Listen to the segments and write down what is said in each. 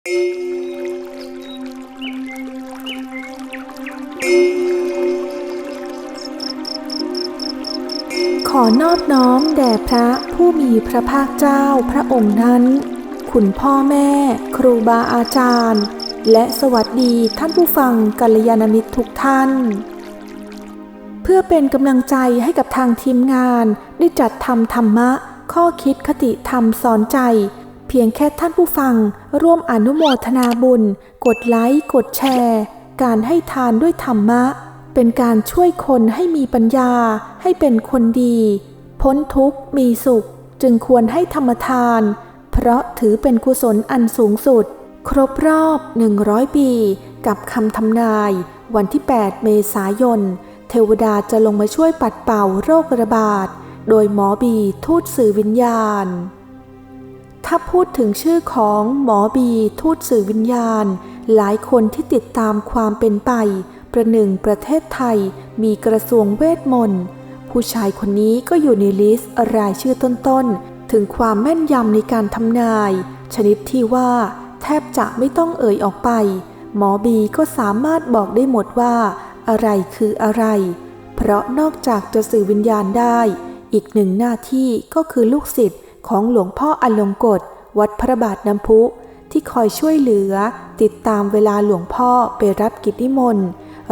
ขอนอบน้อมแด่พระผู้มีพระภาคเจ้าพระองค์นั้น คุณพ่อแม่ ครูบาอาจารย์ และสวัสดีท่านผู้ฟังกัลยาณมิตรทุกท่าน เพื่อเป็นกำลังใจให้กับทางทีมงานได้จัดทำธรรมะ ข้อคิดคติธรรมสอนใจ เพียงแค่ท่านผู้ฟังร่วมอนุโมทนาบุญ กดไลค์ กดแชร์ การให้ทานด้วยธรรมะ เป็นการช่วยคนให้มีปัญญา ให้เป็นคนดี พ้นทุกข์มีสุข จึงควรให้ธรรมทาน เพราะถือเป็นกุศลอันสูงสุด ครบรอบ 100 ปี กับคำทำนาย วันที่ 8 เมษายน เทวดาจะลงมาช่วยปัดเป่าโรคระบาด โดยหมอบีทูตสื่อวิญญาณ ถ้าพูดถึงชื่อของหมอบีทูตสื่อวิญญาณ หลายคนที่ติดตามความเป็นไป ประหนึ่งประเทศไทยมีกระทรวงเวทมนต์ผู้ชายคนนี้ก็อยู่ในลิสต์รายชื่อต้นๆ ถึงความแม่นยำในการทำนาย ชนิดที่ว่า แทบจะไม่ต้องเอ่ยออกไป หมอบีก็สามารถบอกได้หมดว่า อะไรคืออะไร เพราะนอกจากจะสื่อวิญญาณได้ อีกหนึ่งหน้าที่ก็คือลูกศิษย์ ของหลวงพ่ออลงกฎวัดพระบาทน้ำพุที่คอยช่วยเหลือ ติดตามเวลาหลวงพ่อไปรับกิจนิมนต์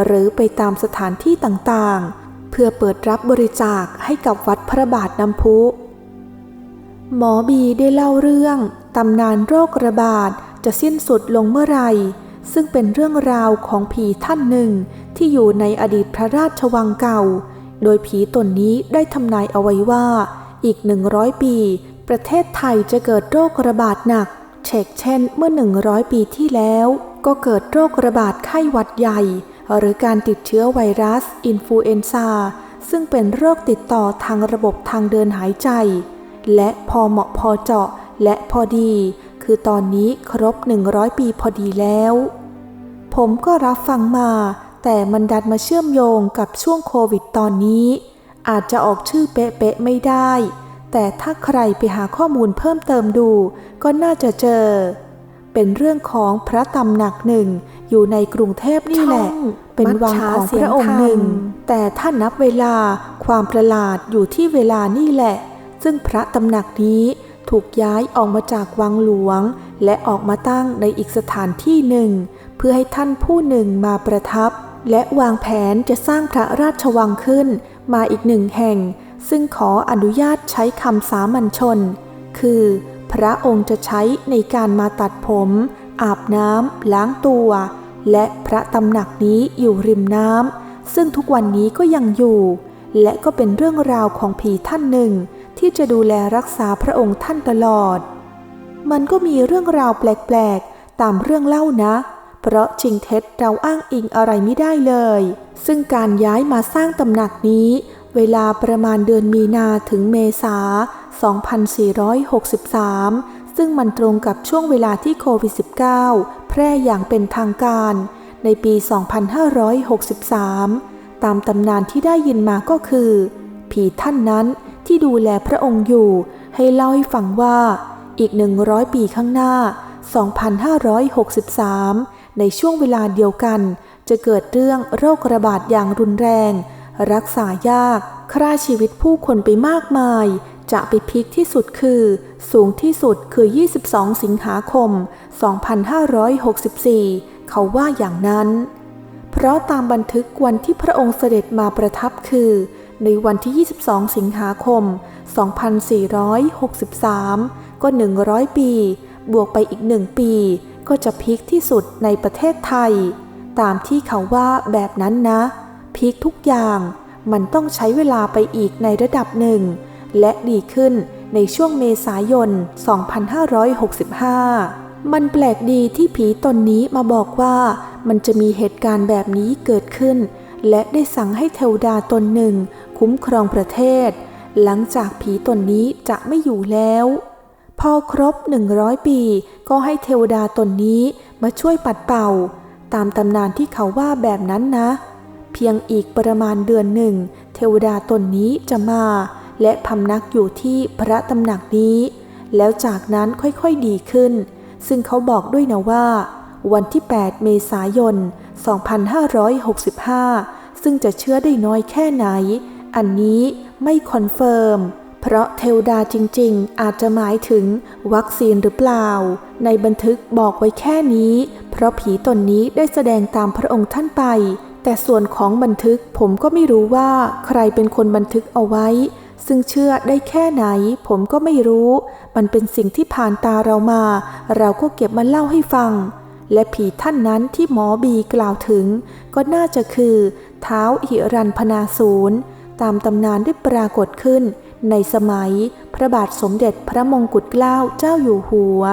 หรือไปตามสถานที่ต่างๆ เพื่อเปิดรับบริจาคให้กับวัดพระบาทน้ำพุ หมอบีได้เล่าเรื่องตำนานโรคระบาดจะสิ้นสุดลงเมื่อไหร่ ซึ่งเป็นเรื่องราวของผีท่านหนึ่งที่อยู่ในอดีตพระราชวังเก่า โดยผีตนนี้ได้ทำนายเอาไว้ว่า อีกหนึ่งร้อยปี ประเทศไทยจะเกิดโรคระบาดหนัก เช่นเช่นเมื่อหนึ่งร้อยปีที่แล้ว ก็เกิดโรคระบาดไข้หวัดใหญ่ หรือการติดเชื้อไวรัส อินฟลูเอนซาซึ่งเป็นโรคติดต่อทางระบบทางเดินหายใจ และพอเหมาะพอเจาะและพอดี คือตอนนี้ครบ 100 ปีพอดีแล้ว ผมก็รับฟังมา แต่มันดันมาเชื่อมโยงกับช่วงโควิดตอนนี้ อาจจะออกชื่อเป๊ะๆไม่ได้ แต่ถ้าใครไปหาข้อมูลเพิ่มเติมดู ก็น่าจะเจอ เป็นเรื่องของพระตำหนักหนึ่ง อยู่ในกรุงเทพนี่แหละ เป็นวังของพระองค์หนึ่ง แต่ถ้านับเวลาความประหลาดอยู่ที่เวลานี่แหละ ซึ่งพระตำหนักนี้ถูกย้ายออกมาจากวังหลวง และออกมาตั้งในอีกสถานที่หนึ่ง เพื่อให้ท่านผู้หนึ่งมาประทับ และวางแผนจะสร้างพระราชวังขึ้น มาอีกหนึ่งแห่ง ซึ่งขออนุญาตใช้คำสามัญชน คือ พระองค์จะใช้ในการมาตัดผม อาบน้ำล้างตัว และพระตำหนักนี้อยู่ริมน้ำซึ่งทุกวันนี้ก็ยังอยู่ และก็เป็นเรื่องราวของผีท่านหนึ่ง ที่จะดูแลรักษาพระองค์ท่านตลอด มันก็มีเรื่องราวแปลกๆ ตามเรื่องเล่านะเพราะจริงเท็จเราอ้างอิงอะไรไม่ได้เลย ซึ่งการย้ายมาสร้างตำหนักนี้ เวลาประมาณเดือนมีนาถึงเมษา 2463 ซึ่งมันตรงกับช่วงเวลาที่โควิด -19 แพร่อย่างเป็นทางการ ในปี 2563 ตามตำนานที่ได้ยินมาก็คือ ผีท่านนั้นที่ดูแลพระองค์อยู่ ให้เล่าให้ฟังว่าอีก 100 ปีข้างหน้า 2563 ในช่วงเวลาเดียวกัน จะเกิดเรื่องโรคระบาดอย่างรุนแรง รักษายากฆ่าชีวิตผู้คนไปมากมาย จะไปพีคที่สุดคือ สูงที่สุดคือ 22 สิงหาคม 2564 เขาว่าอย่างนั้น เพราะตามบันทึกวันที่พระองค์เสด็จมาประทับคือ ในวันที่ 22 สิงหาคม 2463 ก็ 100 ปี บวกไปอีกหนึ่งปี ก็จะพีคที่สุดในประเทศไทย ตามที่เขาว่าแบบนั้นนะ พีคทุกอย่างมันต้องใช้เวลาไปอีกในระดับหนึ่ง และดีขึ้นในช่วงเมษายน 2565 มันแปลกดีที่ผีตนนี้มาบอกว่ามันจะมีเหตุการณ์แบบนี้เกิดขึ้น และได้สั่งให้เทวดาตนหนึ่ง คุ้มครองประเทศ หลังจากผีตนนี้จะไม่อยู่แล้ว พอครบ 100 ปี ก็ให้เทวดาตนนี้มาช่วยปัดเป่า ตามตำนานที่เขาว่าแบบนั้นนะ เพียงอีกประมาณเดือนหนึ่ง เทวดาตนนี้จะมา และพำนักอยู่ที่พระตำหนักนี้ แล้วจากนั้นค่อยๆดีขึ้น ซึ่งเขาบอกด้วยนะว่า วันที่ 8 เมษายน 2565 ซึ่งจะเชื่อได้น้อยแค่ไหน อันนี้ไม่คอนเฟิร์มเพราะเทวดาจริงๆ อาจจะหมายถึงวัคซีนหรือเปล่า ในบันทึกบอกไว้แค่นี้ เพราะผีตนนี้ได้แสดงตามพระองค์ท่านไป แต่ส่วนของบันทึกผมก็ไม่รู้ว่าใครเป็นคนบันทึกเอาไว้ ซึ่งเชื่อได้แค่ไหน ผมก็ไม่รู้ มันเป็นสิ่งที่ผ่านตาเรามา เราก็เก็บมาเล่าให้ฟัง และผีท่านนั้นที่หมอบีกล่าวถึง ก็น่าจะคือ เท้าหิรันพนาศูนย์ตามตำนานได้ปรากฏขึ้น ในสมัย พระบาทสมเด็จพระมงกุฎเกล้าเจ้าอยู่หัว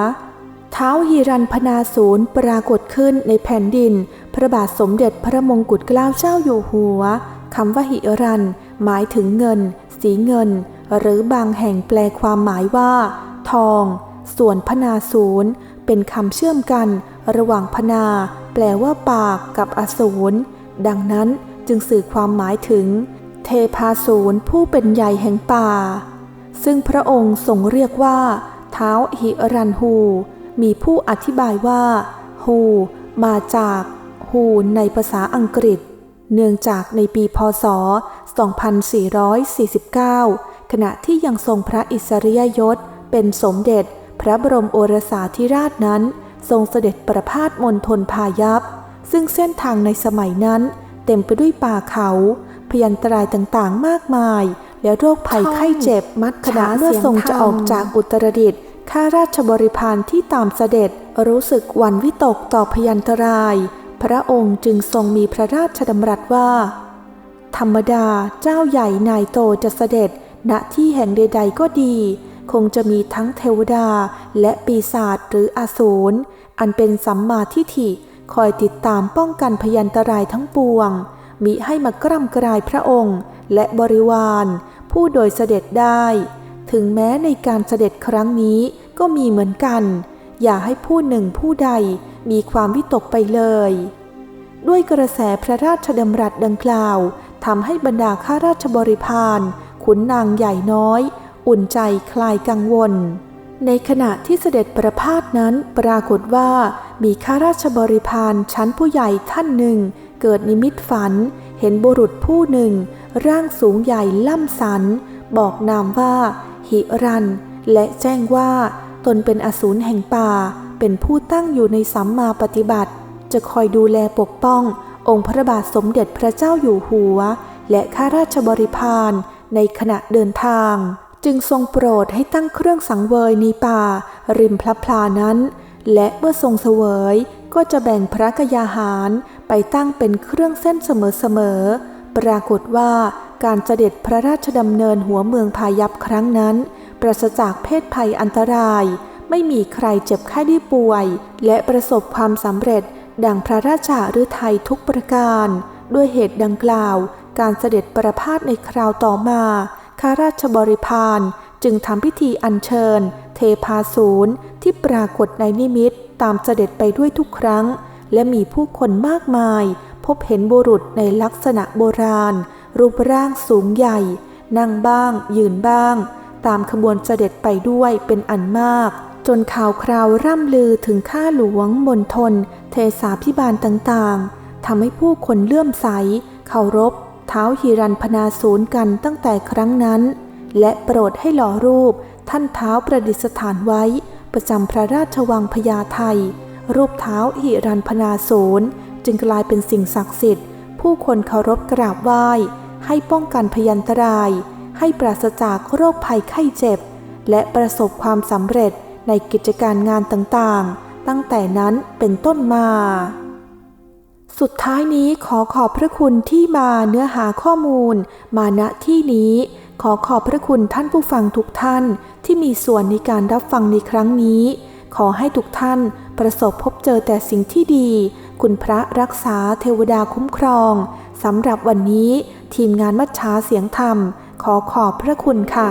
ท้าหิรันพนาศูนย์ปรากฏขึ้นในแผ่นดิน พระบาทสมเด็จพระมงกุฎเกล้าเจ้าอยู่หัวคำว่าหิรัน หมายถึงเงิน สีเงิน หรือบางแห่งแปลความหมายว่า ทอง ส่วนพนาศูนย์เป็นคำเชื่อมกัน ระหว่างพนา แปลว่าปากกับอสูรดังนั้นจึงสื่อความหมายถึง เทพาศูนย์ผู้เป็นใหญ่แห่งป่า ซึ่งพระองค์ทรงเรียกว่า เท้าหิรันฮู มีผู้อธิบายว่าฮูมาจากฮูในภาษาอังกฤษ เนื่องจากในปีพศ 2449 ขณะที่ยังทรงพระอิสริยยศ เป็นสมเด็จ พระบรมโอรสาธิราชนั้น ทรงเสด็จประพาสมณฑลพายัพ ซึ่งเส้นทางในสมัยนั้น เต็มไปด้วยป่าเขา พยันตรายต่างๆ มากมาย และโรคภัยไข้เจ็บมัดขณะเมื่อทรงจะออกจากอุตรดิตถ์ ข้าราชบริพารที่ตามเสด็จรู้สึกหวั่นวิตกต่อพยันตราย พระองค์จึงทรงมีพระราชดำรัสว่า ธรรมดาเจ้าใหญ่นายโตจะเสด็จณที่แห่งใดๆก็ดี คงจะมีทั้งเทวดาและปีศาจหรืออสูรอันเป็นสัมมาทิฏฐิคอยติดตามป้องกันพยันตรายทั้งปวง มิให้มากร่ำกรายพระองค์และบริวาร ผู้โดยเสด็จได้ ถึงแม้ในการเสด็จครั้งนี้ก็มีเหมือนกัน อย่าให้ผู้หนึ่งผู้ใดมีความวิตกไปเลย ด้วยกระแสพระราชดำรัสดังกล่าวทำให้บรรดาข้าราชบริพารขุนนางใหญ่น้อย อุ่นใจคลายกังวล ในขณะที่เสด็จประพาสนั้นปรากฏว่ามีข้าราชบริพารชั้นผู้ใหญ่ท่านหนึ่ง เกิดนิมิตฝัน เห็นบุรุษผู้หนึ่ง ร่างสูงใหญ่ล่ำสัน บอกนามว่า หิรัน และแจ้งว่าตนเป็นอสูรแห่งป่า เป็นผู้ตั้งอยู่ในสัมมาปฏิบัติ จะคอยดูแลปกป้อง องค์พระบาทสมเด็จพระเจ้าอยู่หัว และข้าราชบริพารในขณะเดินทาง จึงทรงโปรดให้ตั้งเครื่องสังเวยในป่า ริมพระพลานั้น และเมื่อทรงเสวยก็จะแบ่งพระกยาหารไปตั้งเป็นเครื่องเส้นเสมอๆปรากฏว่า การเสด็จพระราชดำเนินหัวเมืองพายัพครั้งนั้น ปราศจากเพศภัยอันตราย ไม่มีใครเจ็บไข้ได้ป่วย และประสบความสำเร็จ ดังพระราชาฤทัยทุกประการ ด้วยเหตุดังกล่าว การเสด็จประพาสในคราวต่อมาข้าราชบริพารจึงทำพิธีอัญเชิญ เทพาศูนย์ที่ปรากฏในนิมิตตามเสด็จไปด้วยทุกครั้ง และมีผู้คนมากมาย พบเห็นบุรุษในลักษณะโบราณ รูปร่างสูงใหญ่ นั่งบ้าง ยืนบ้าง ตามขบวนเสด็จไปด้วยเป็นอันมาก จนข่าวคราวร่ำลือถึงข้าหลวงมณฑลเทสาพิบาลต่างๆทำให้ผู้คนเลื่อมใสเคารพเท้าหิรันพนาศูนย์กันตั้งแต่ครั้งนั้น และโปรดให้หล่อรูปท่านเท้าประดิษฐานไว้ ประจำพระราชวังพญาไทรูปเท้าหิรันพนาศูนย์จึงกลายเป็นสิ่งศักดิ์สิทธิ์ ผู้คนเคารพกราบไหว้ ให้ป้องกันพยันตราย ให้ปราศจากโรคภัยไข้เจ็บ และประสบความสำเร็จในกิจการงานต่างๆ ตั้งแต่นั้นเป็นต้นมา สุดท้ายนี้ขอขอบพระคุณที่มาเนื้อหาข้อมูล มาณที่นี้ ขอขอบพระคุณท่านผู้ฟังทุกท่านที่มีส่วนในการรับฟังในครั้งนี้ ขอให้ทุกท่านประสบพบเจอแต่สิ่งที่ดี คุณพระรักษาเทวดาคุ้มครองสำหรับวันนี้ทีมงานมัชชาเสียงธรรม ขอขอบพระคุณค่ะ